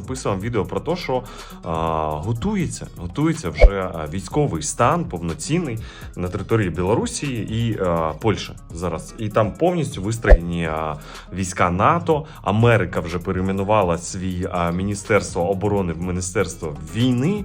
записував відео про те, що а, готується, готується вже військовий стан повноцінний на території Білорусі і а, Польщі зараз. І там повністю вистроєні а, війська НАТО. Америка вже перейменувала свій а, міністерство оборони в міністерство війни.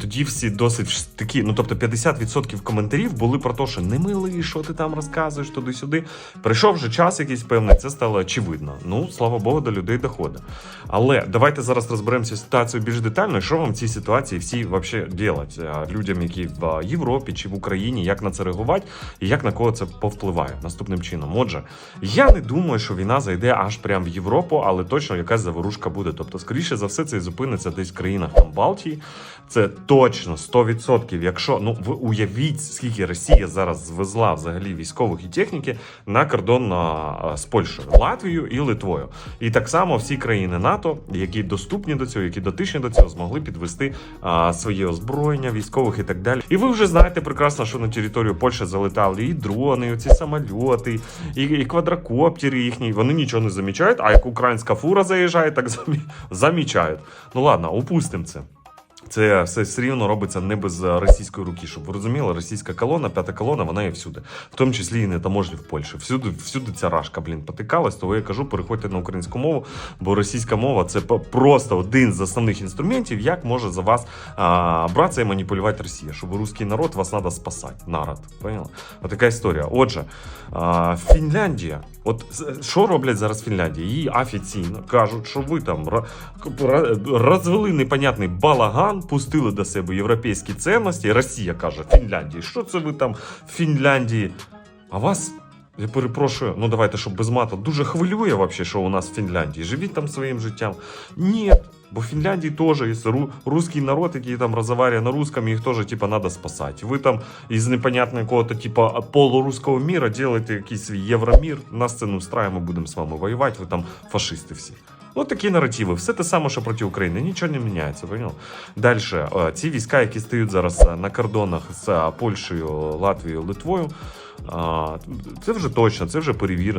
Тоді всі досить такі, ну тобто 50% коментарів були про те, що не милий, що ти там розказуєш туди-сюди. Прийшов вже час якийсь певний, це стало очевидно. Ну, слава Богу, до людей доходить. Але давайте зараз розберемося з ситуацією більш детально, що вам в цій ситуації всі взагалі делать людям, які в Європі чи в Україні, як на це реагувати і як на кого це повпливає наступним чином. Отже, я не думаю, що війна зайде аж прямо в Європу, але точно якась заворушка буде. Тобто, скоріше за все, це зупиниться десь в країнах там Балтії. Це точно 100%. Якщо ну ви уявіть, скільки Росія зараз звезла взагалі військових і техніки на кордон з Польщею, Латвією і Литвою. І так само всі країни НАТО, які доступні до цього, які дотичні до цього, змогли підвести а, своє озброєння військових і так далі. І ви вже знаєте прекрасно, що на територію Польщі залетали і дрони, і оці самольоти, і, і квадрокоптери їхні. Вони нічого не замічають. А як українська фура заїжджає, так замі... замічають. Ну ладно, опустимо це. Це все все рівно робиться не без е, російської руки, щоб ви розуміли, російська колона, п'ята колона, вона є всюди, в тому числі і на таможні в Польщі. Всюди, всюди ця рашка, блін, потикалась. Того я кажу, переходьте на українську мову, бо російська мова це просто один з основних інструментів, як може за вас а, братися і маніпулювати Росія, щоб русський народ вас треба спасати. Народ. Поняла? Отака історія. Отже, а, Фінляндія. От що роблять зараз в Фінляндії? Її офіційно кажуть, що ви там розвели непонятний балаган, пустили до себе європейські цінності. Росія каже Фінляндії, що це ви там в Фінляндії? А вас. Я перепрошую, ну давайте, щоб без мата, дуже хвилює вообще, що у нас в Фінляндії. Живіть там своїм життям. Ні, бо в Фінляндії теж є ру, русський народ, який там розмовляє на русском, їх теж типа надо спасати. Ви там із непонятного якого-то типа полуруського міра делаєте якийсь свій євромір, нас це не устраює, будемо з вами воювати, ви там фашисти всі. От такі наративи. Все те саме, що проти України. Нічого не міняється. Поняв? Далі, е, ці війська, які стають зараз е, на кордонах з е, Польщею, Латвією, Литвою, це вже точно, це вже перевірено.